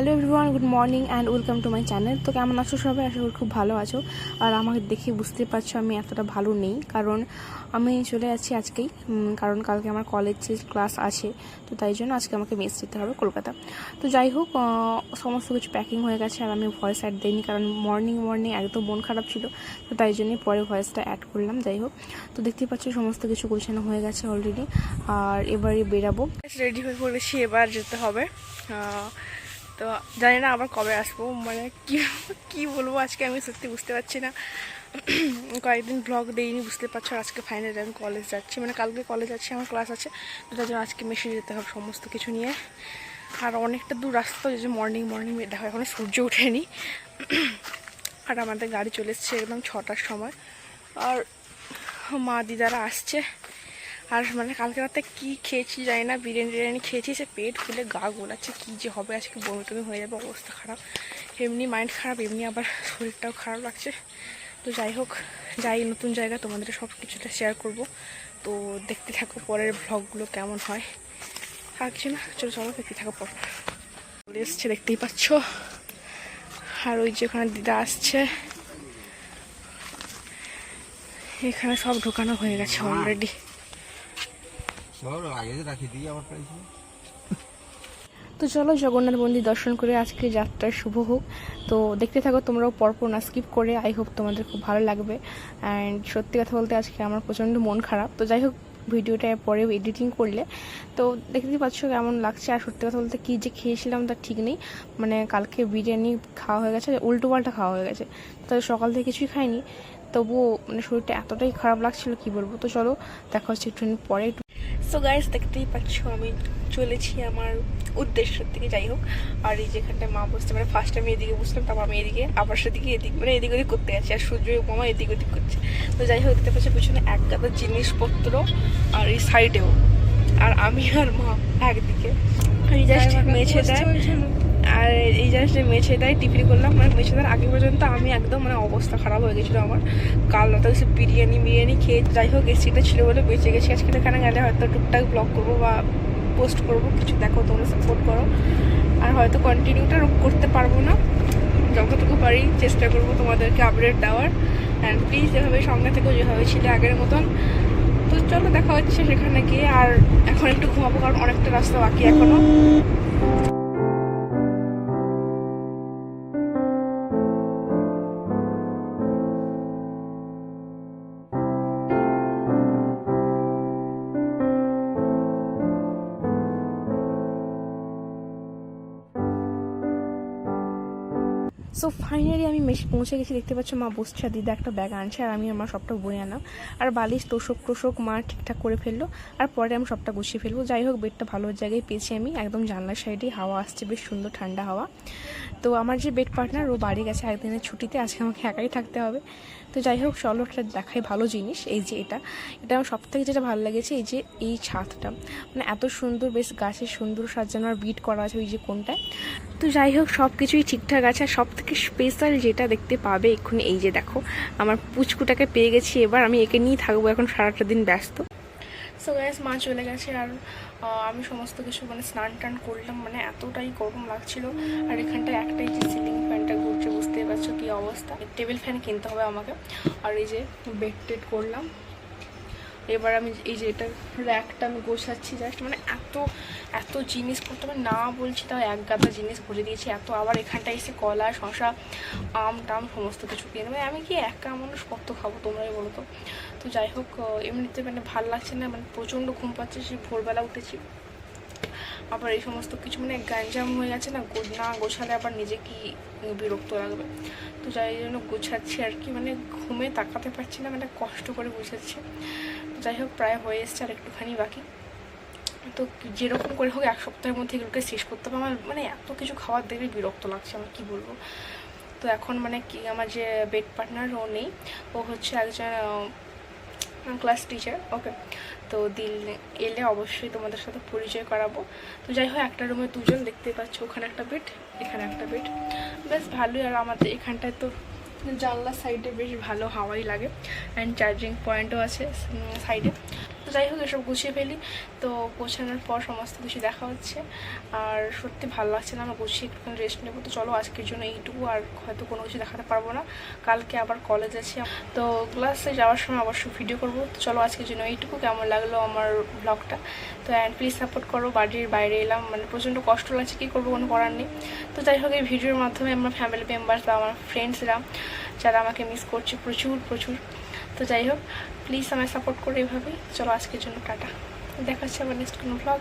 Hello everyone, good morning and welcome to my channel. তো কেমন আছো সবাই? আশা করি খুব ভালো আছো। আর আমাকে দেখে বুঝতে পারছ আমি এতটা ভালো নেই, কারণ আমি চলে যাচ্ছি আজকেই কারণ কালকে আমার কলেজে ক্লাস আছে, তো তাই জন্য আজকে আমাকে মেস যেতে হবে কলকাতা। তো যাই হোক সমস্ত কিছু প্যাকিং হয়ে গেছে আর আমি ভয়েস অ্যাড দিইনি, কারণ মর্নিং মর্নিং একদম মন খারাপ ছিল, তো তাই জন্যই পরে ভয়েসটা অ্যাড করলাম, যাই হোক। তো দেখতেই পাচ্ছ সমস্ত কিছু গোছানো হয়ে গেছে অলরেডি আর এবারে বেরাবো। রেডি হয়ে পড়েছি, এবার যেতে হবে। তো জানি না আবার কবে আসব মানে কি কি বলব আজকে আমি সত্যি বুঝতে পারছি না। কয়েকদিন ব্লগ দেইনি, বুঝতে পারছ আজকে ফাইনালি আমি কলেজ যাচ্ছি মানে কালকে কলেজ যাচ্ছি, আমার ক্লাস আছে, তো তার জন্য আজকে মেশে যেতে হবে সমস্ত কিছু নিয়ে। আর অনেকটা দূর রাস্তা যে মর্নিং মর্নিং দেখো, এখনও সূর্য ওঠেনি। আর আমাদের গাড়ি চলে এসছে একদম ছটার সময়। আর মা দিদারা আসছে। আর মানে কালকে রাতে কী খেয়েছি জানি না বিরিয়ানি টিরিয়ানি খেয়েছি সে পেট ফুলে গা গোলাচ্ছে কী যে হবে আজকে বমি টমি হয়ে যাবে অবস্থা খারাপ। এমনি মাইন্ড খারাপ এমনি আবার শরীরটাও খারাপ লাগছে। তো যাই হোক যাই নতুন জায়গা তোমাদের সব কিছুটা শেয়ার করব। তো দেখতে থাকো পরের ভ্লগগুলো কেমন হয়। আর কিছু না চলো চলো দেখতে থাকো পর। চলে এসছে দেখতেই পাচ্ছ। আর ওই যে ওখানে দিদা আসছে। এখানে সব ঢোকানো হয়ে গেছে অলরেডি চল আগে যে রাখি দিই আবার প্রাইস তো চলো জগন্নাথ মন্দির দর্শন করে আজকে যাত্রা শুভ হোক। তো দেখতে থাকো, তোমরাও পরপর না স্কিপ করে আই হোপ তোমাদের খুব ভালো লাগবে। অ্যান্ড সত্যি কথা বলতে আজকে আমার প্রচণ্ড মন খারাপ। তো যাই হোক, ভিডিওটা পরে এডিটিং করলে। তো দেখতেই পাচ্ছ কেমন লাগছে। আর সত্যি কথা বলতে কী যে খেয়েছিলাম তার ঠিক নেই। মানে কালকে বিরিয়ানি খাওয়া হয়ে গেছে, উল্টো পাল্টা খাওয়া হয়ে গেছে। তো সকাল থেকে কিছুই খাইনি। তবুও মানে শরীরটা এতটাই খারাপ লাগছিল, কি বলব? তো চলো, দেখা হচ্ছে একটু পরে। একটু সো গাইস দেখতেই পাচ্ছ আমি চলেছি আমার উদ্দেশ্যের দিকে যাই হোক। আর এই যেখানটায় মা বসতে মানে ফার্স্ট আমি এদিকে বসলাম তারপর আমি এদিকে আবার সেদিকে এদিক মানে এদিক ওদিক করতে গেছি আর সূর্য মামা এদিক ওদিক করছে। তো যাই হোক দেখতে পাচ্ছি পিছনে এক গাদা জিনিসপত্র আর এই সাইডেও আর আমি আর মা একদিকে। এই জাস্ট মেছে দেয় আর এই জাস্ট মেছে দেয়, টিফিন করলাম। মানে মেছে দেওয়ার আগে পর্যন্ত আমি একদম মানে অবস্থা খারাপ হয়ে গেছিল আমার। কাল রাতে সে বিরিয়ানি বিরিয়ানি খেয়ে যাই হোক এসিটা ছিল বলে বেঁচে গেছি। আজকে এখানে গেলে হয়তো টুকটাক ব্লগ করব বা পোস্ট করব। কিছু দেখো, তোমরা সাপোর্ট করো। আর হয়তো কন্টিনিউটা করতে পারব না। যতটুকু পারি চেষ্টা করব তোমাদেরকে আপডেট দেওয়ার। অ্যান্ড প্লিজ যেভাবে সঙ্গে থেকেও যেভাবে ছিল আগের মতন। তো চলো দেখা হচ্ছে সেখানে গিয়ে। আর এখন একটু ঘুমাবো, কারণ অনেকটা রাস্তা বাকি এখনও। সো ফাইনালি আমি মেশ, পৌঁছে গেছি, দেখতে পাচ্ছ মা বসছে, আর দিদা একটা ব্যাগ আনছে, আর আমি আমার সবটা বয়ে আনলাম। আর বালিশ, তোষক, টোষক মা ঠিকঠাক করে ফেলল, আর পরে আমি সবটা গুছিয়ে ফেলব। যাই হোক, বেডটা ভালো জায়গায় পেয়েছি আমি, একদম জানলার সাইডে, হাওয়া আসছে, বেশ সুন্দর ঠান্ডা হাওয়া। তো আমার যে বেড পার্টনার ও বাড়ি গেছে একদিনের ছুটিতে, আজকে আমাকে একাই থাকতে হবে। তো যাই হোক, চলো একটা দেখাই ভালো জিনিস, এই যে এটা। এটা আমার সব থেকে যেটা ভালো লেগেছে, এই যে এই ছাদটা। মানে এত সুন্দর, বেশ গাছের সুন্দর সাজানো আর বিট করা আছে ওই যে কোনটায়। তো যাই হোক সব কিছুই ঠিকঠাক আছে, আর সব থেকে স্পেশাল যেটা দেখতে পাবে, এক্ষুনি এই যে দেখো, আমার পুচকুটাকে পেয়ে গেছি। এবার আমি একে নিয়েই থাকব, এখন সারাটা দিন ব্যস্ত। সো গ্যাস মা চলে গেছে আর আমি সমস্ত কিছু মানে স্নান টান করলাম মানে এতটাই গরম লাগছিল। আর এখানটায় একটাই যে সিলিং ফ্যানটা ঘুরছে, বুঝতেই পারছ কি অবস্থা। টেবিল ফ্যান কিনতে হবে আমাকে। আর এই যে বেড টেড করলাম। এবার আমি এই যে এটা র্যাকটা আমি গোছাচ্ছি জাস্ট মানে এত এত জিনিসপত্র আমি না বলছি তাও এক গাদা জিনিস ভরে দিয়েছি, এত আবার এখানটায় এসে কলা শশা আম, টাম সমস্ত কিছু কিনে মানে আমি কি একা মানুষ কত খাব তোমরাই বলো তো? তো যাই হোক এমনিতে মানে ভালো লাগছে না মানে প্রচণ্ড ঘুম পাচ্ছে, সেই ভোরবেলা উঠেছি। আবার এই সমস্ত কিছু মানে গ্যাঞ্জাম হয়ে গেছে না না গোছালে আবার নিজে কি বিরক্ত লাগবে। তো যাই জন্য গোছাচ্ছি আর কি মানে ঘুমে তাকাতে পারছি না মানে কষ্ট করে গোছাচ্ছি। যাই হোক, প্রায় হয়ে এসছে আর একটুখানি বাকি। তো যেরকম করে হোক এক সপ্তাহের মধ্যে এগুলোকে শেষ করতে হবে। আমার মানে এত কিছু খাওয়ার দেখলে বিরক্ত লাগছে আমার কি বলব? তো এখন মানে কি, আমার যে বেড পার্টনার ও নেই, ও হচ্ছে একজন ক্লাস টিচার ওকে তো দিল, এলে অবশ্যই তোমাদের সাথে পরিচয় করাবো। তো যাই হোক, একটা রুমে দুজন দেখতে পাচ্ছ, ওখানে একটা বেড এখানে একটা বেড বেশ ভালোই, আর আমাদের এখানটায় তো জানলার সাইডে বেশ ভালো হাওয়াই লাগে অ্যান্ড চার্জিং পয়েন্টও আছে সাইডে যাই হোক, এসব গুছিয়ে ফেলি। তো গোছানোর পর সমস্ত কিছু দেখা হচ্ছে। আর সত্যি ভালো লাগছে না, আমরা গুছিয়ে একটুখানি রেস্ট নেব। তো চলো, আজকের জন্য এইটুকু। আর হয়তো কোনো কিছু দেখাতে পারব না। কালকে আবার কলেজ আছে। তো ক্লাসে যাওয়ার সময় অবশ্যই ভিডিও করব। তো চলো, আজকের জন্য এইটুকু। কেমন লাগল আমার ব্লগটা তো অ্যান্ড প্লিজ সাপোর্ট করো। বাড়ির বাইরে এলাম মানে প্রচণ্ড কষ্ট লাগছে, কী করব কোনো করার নেই। তো যাই হোক, এই ভিডিওর মাধ্যমে আমার ফ্যামিলি মেম্বার্স বা আমার ফ্রেন্ডসরা যারা আমাকে মিস করছে, প্রচুর প্রচুর। তো যাই হোক প্লিজ আমায় সাপোর্ট করে এভাবেই চলো আজকের জন্য টাটা। দেখা হচ্ছে আবার নেক্সট কোনো ব্লগ